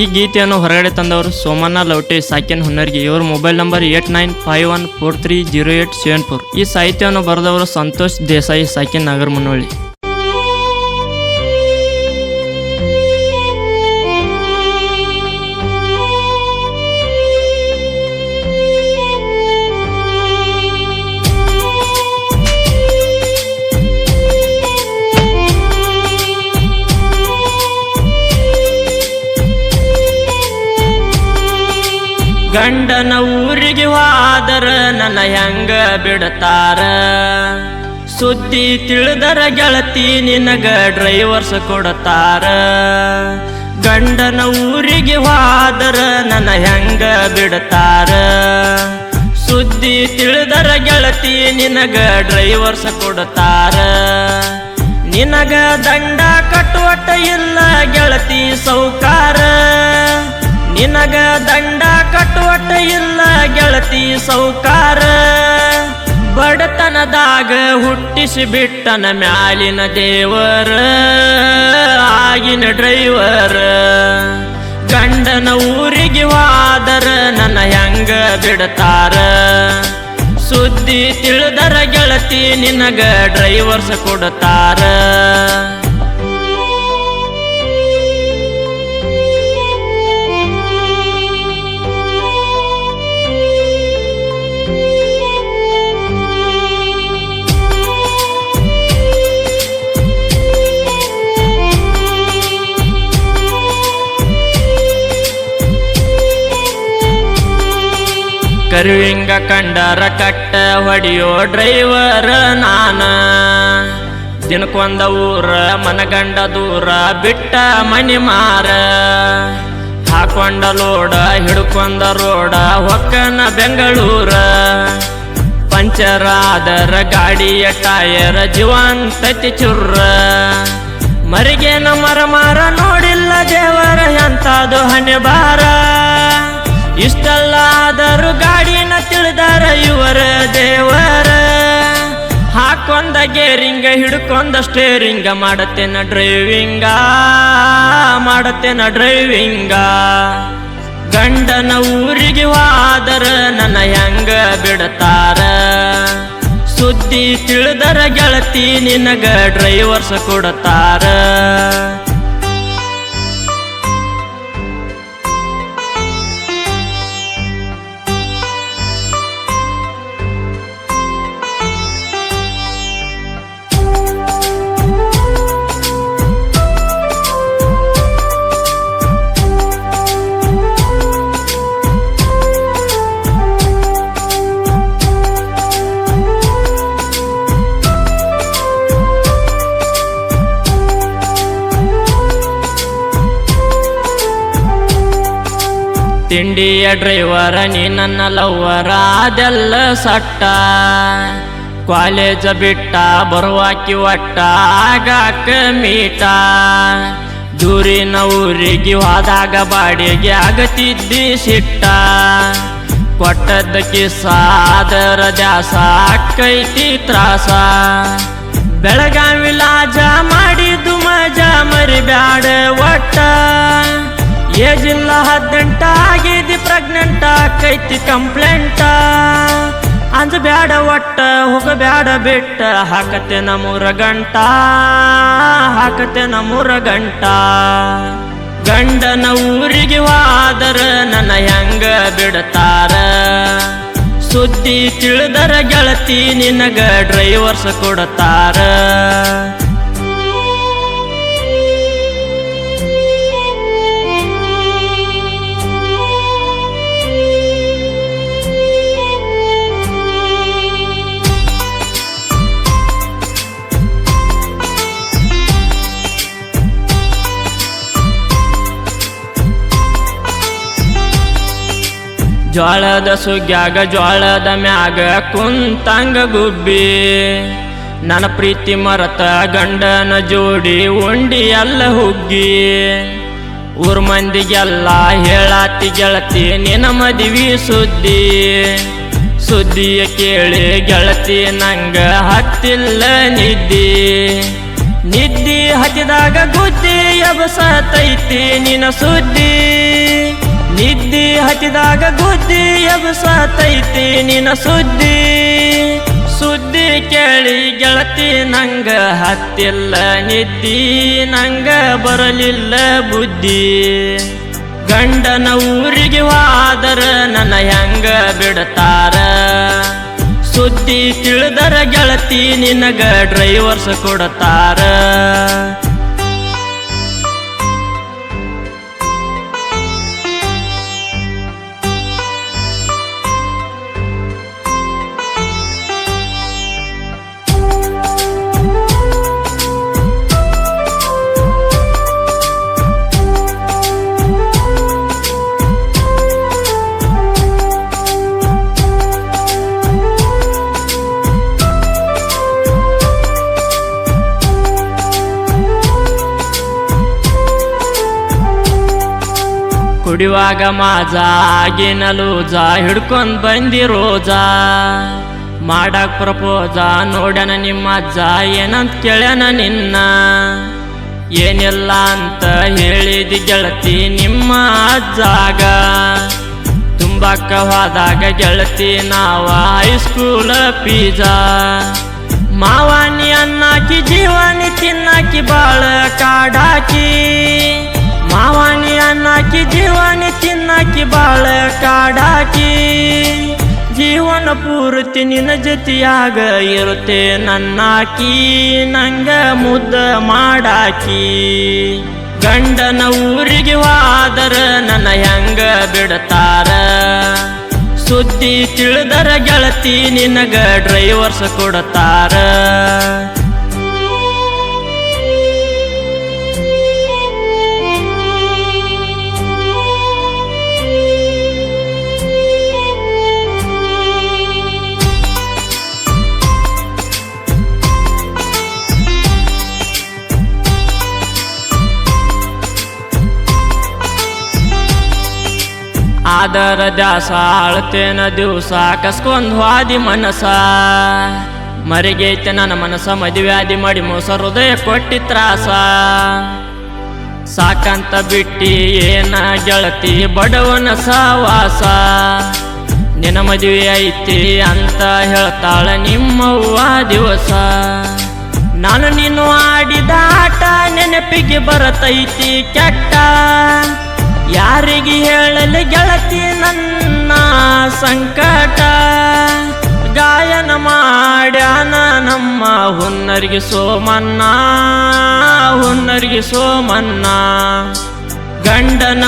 ಈ ಗೀತೆಯನ್ನು ಹೊರಗಡೆ ತಂದವರು ಸೋಮಣ್ಣ, ಲೌಟೆ ಸಾಕಿನ್ ಹುನ್ನರ್ಗಿ. ಇವ್ರ mobile number eight nine five one four three zero eight seven four. ಈ ಸಾಹಿತ್ಯವನ್ನು ಬರೆದವರು ಸಂತೋಷ್ ದೇಸಾಯಿ ಸಾಕಿನ್ ನಾಗರ್ ಗಂಡನ ಊರಿಗೆ ಹಾದರ ನನ್ನ ಹೆಂಗ ಬಿಡತಾರ? ಸುದ್ದಿ ತಿಳಿದರ ಗೆಳತಿ ನಿನಗ ಡ್ರೈವರ್ಸ್ ಕೊಡತಾರ. ಗಂಡನ ಊರಿಗೆ ಹಾದರ ನನ್ನ ಹೆಂಗ ಬಿಡತಾರ? ಸುದ್ದಿ ತಿಳಿದರ ಗೆಳತಿ ನಿನಗ ಡ್ರೈವರ್ಸ್ ಕೊಡತಾರ. ನಿನಗ ದಂಡ ಕಟ್ಟುವಟ ಇಲ್ಲ ಗೆಳತಿ ಸೌಕಾರ. ನಿನಗ ಗೆಳತಿ ಸೌಕಾರ, ಬಡತನದಾಗ ಹುಟ್ಟಿಸಿ ಬಿಟ್ಟನ ಮ್ಯಾಲಿನ ದೇವರ, ಆಗಿನ ಡ್ರೈವರ್. ಗಂಡನ ಊರಿಗೆ ವಾದರ, ನನ್ನ ಹೆಂಗ ಬಿಡತಾರ? ಸುದ್ದಿ ತಿಳಿದರ ಗೆಳತಿ ನಿನಗ ಡ್ರೈವರ್ಸ್ ಕೊಡ್ತಾರ? ಕರುವಿಂಗ ಕಂಡರ ಕಟ್ಟ ಹೊಡಿಯೋ ಡ್ರೈವರ್ ನಾನ. ದಿನಕ್ಕೊಂದ ಊರ ಮನಗಂಡ ದೂರ ಬಿಟ್ಟ ಮನಿ ಮಾರ. ಹಾಕೊಂಡ ಲೋಡ, ಹಿಡ್ಕೊಂಡ ರೋಡ, ಹೊಕ್ಕನ ಬೆಂಗಳೂರ. ಪಂಚರ ಆದರ ಗಾಡಿಯ ಟಯರ್ ಜೀವಂತತಿ ಚುರ್ರ. ಮರಿಗೇನ ಮರ ಮಾರ ನೋಡಿಲ್ಲ ದೇವರ ಎಂತಾದು ಗೇರಿಂಗ ಹಿಡ್ಕೊಂಡ ಸ್ಟೇರಿಂಗ ಮಾಡತ್ತೇನ ಡ್ರೈವಿಂಗ ಮಾಡತ್ತೇನ ಡ್ರೈವಿಂಗ ಗಂಡನ ಊರಿಗೆ ವಾದರ ನನ್ನ ಹೆಂಗ ಬಿಡತಾರ? ಸುದ್ದಿ ತಿಳಿದರ ಗೆಳತಿ ನಿನಗ ಡ್ರೈವರ್ಸ್ ಕೊಡ್ತಾರ. ತಿಂಡಿಯ ಡ್ರೈವರ ನೀ ನನ್ನ ಲವ್ವರ ಅದೆಲ್ಲ ಸಟ್ಟ. ಕಾಲೇಜ ಬಿಟ್ಟ, ಬರುವಾಕಿ ಒಟ್ಟ, ಆಗಾಕ ಮೀಟ. ದೂರಿನ ಊರಿಗೆ ಹೋದಾಗ ಬಾಡಿಗೆ ಆಗತಿದ್ದಿ ಸಿಟ್ಟ. ಕೊಟ್ಟದ್ದ ಸಾದರ ದ್ಯಾಸ, ಕೈತಿ ತ್ರಾಸ. ಬೆಳಗಾವಿ ಲಾಜ ಮಾಡಿದ್ದು ಮಜಾ, ಮರಿಬ್ಯಾಡ ಒಟ್ಟ. ಏಜಿಲ್ಲ ಹದಿನೆಂಟ ಆಗಿದ್ದಿ ಪ್ರೆಗ್ನೆಂಟ್ ಆಕೈತಿ ಕಂಪ್ಲೇಂಟ ಅಂದ್ ಬ್ಯಾಡ ಒಟ್ಟ ಹೋಗಬ್ಯಾಡ ಬಿಟ್ಟ ಹಾಕತೆ ನಮೂರ ಗಂಟ. ಹಾಕತೆ ನಮೂರ ಗಂಟ. ಗಂಡನ ಊರಿಗೆ ವಾದರ ನನ್ನ ಹೆಂಗ ಬಿಡತಾರ? ಸುದ್ದಿ ತಿಳಿದರ ಗೆಳತಿ, ನಿನಗ ಡ್ರೈವರ್ಸ್ ಕೊಡ್ತಾರ? ಜ್ವಾಳದ ಸುಗ್ಯಾಗ, ಜ್ವಾಳದ ಮ್ಯಾಗ ಕುಂತಂಗ ಗುಬ್ಬಿ. ನನ್ನ ಪ್ರೀತಿ ಮರತ ಗಂಡನ ಜೋಡಿ ಉಂಡಿ ಎಲ್ಲ ಹುಗ್ಗಿ. ಊರ್ ಮಂದಿಗೆಲ್ಲ ಹೇಳಾತಿ ಗೆಳತಿ, ನಿನ್ನ ಮದಿವಿ ಸುದ್ದಿ. ಸುದ್ದಿಯ ಕೇಳಿ ಗೆಳತಿ, ನಂಗ ಹತ್ತಿಲ್ಲ ನಿದ್ದಿ. ನಿದ್ದಿ ಹತ್ತಿದಾಗ ಗುದ್ದಿ ಎಬಸತೈತಿ, ನಿನ್ನ ಸುದ್ದಿ. ನಿದ್ದಿ ಹಚ್ಚಿದಾಗ ಗುದ್ದಿ ಎಬ್ಸತೈತಿ ನಿನ್ನ ಸುದ್ದಿ. ಸುದ್ದಿ ಕೇಳಿ ಗೆಳತಿ ನಂಗ ಹತ್ತಿಲ್ಲ, ನಿದ್ದಿ ನಂಗ ಬರಲಿಲ್ಲ ಬುದ್ಧಿ. ಗಂಡನ ಊರಿಗೆ ವಾದರ ನನ್ನ ಹೆಂಗ ಬಿಡ್ತಾರ? ಸುದ್ದಿ ತಿಳಿದರ ಗೆಳತಿ ನಿನಗ ಡ್ರೈವರ್ಸ್ ಕೊಡ್ತಾರ? ಕುಡಿಯುವಾಗ ಮಾಜ ಆಗಿನ ಜಾ, ಹಿಡ್ಕೊಂಡ್ ಬಂದಿ ರೋಜ ಮಾಡಕ್ ಪ್ರಪೋಜ, ನೋಡ್ಯಾನ ನಿಮ್ಮ ಅಜ್ಜ, ಏನಂತ ಕೇಳ್ಯಾನ ನಿನ್ನ. ಏನಿಲ್ಲ ಅಂತ ಹೇಳಿದಿ ಗೆಳತಿ ನಿಮ್ಮ ಅಜ್ಜಾಗ. ತುಂಬಕ್ಕ ಹೋದಾಗ ಗೆಳತಿ ನಾವ ಹೈಸ್ಕೂಲ್ ಪೀಜಾ ಮಾವಾನಿ ಅನ್ನಾಕಿ ಜೀವಾನಿ ತಿನ್ನಾಕಿ, ಬಾಳ ಕಾಡಾಕಿ. ಮಾವಾನಿ ಅನ್ನಾಕಿ ಜೀವನ ತಿನ್ನಾಕಿ, ಬಾಳ ಕಾಡಾಕಿ. ಜೀವನ ಪೂರ್ತಿ ನಿನ್ನ ಜೊತೆಯಾಗ ಇರುತ್ತೆ ನನ್ನಾಕಿ, ನಂಗ ಮುದ್ದ ಮಾಡಾಕಿ. ಗಂಡನ ಊರಿಗೆ ವಾದರ ನನ್ನ ಹೆಂಗ ಬಿಡತಾರ? ಸುದ್ದಿ ತಿಳಿದರ ಗೆಳತಿ ನಿನಗ ಡ್ರೈವರ್ಸ್ ಕೊಡ್ತಾರ? ಆದರ ದಾಸ ಅಳ್ತೇನ ದಿವಸ ಕಸ್ಕೊಂದು ಹಾದಿ ಮನಸ. ಮರಿಗೈತೆ ನನ್ನ ಮನಸ ಮದುವ್ಯಾದಿ ಮಾಡಿ ಮೋಸ ಹೃದಯ ಕೊಟ್ಟಿ ತ್ರಾಸ. ಸಾಕಂತ ಬಿಟ್ಟಿ ಏನ ಗೆಳತಿ ಬಡವನ ಸವಾಸ ನಿನ್ನ ಮದುವೆ ಐತಿ ಅಂತ ಹೇಳ್ತಾಳ ನಿಮ್ಮವ್ವ ದಿವಸ. ನಾನು ನೀನು ಆಡಿದ ಆಟ ನೆನಪಿಗೆ ಬರತೈತಿ ಕೆಟ್ಟ. ಯಾರಿಗೆ ಹೇಳಲಿ ಗೆಳತಿ ನನ್ನ ಸಂಕಟ? ಗಾಯನ ಮಾಡ್ಯಾನ ನಮ್ಮ ಹುನ್ನರಿಗೆ ಸೋಮನ್ನ ಹುನ್ನರಿಗೆ ಸೋಮನ್ನ ಗಂಡನ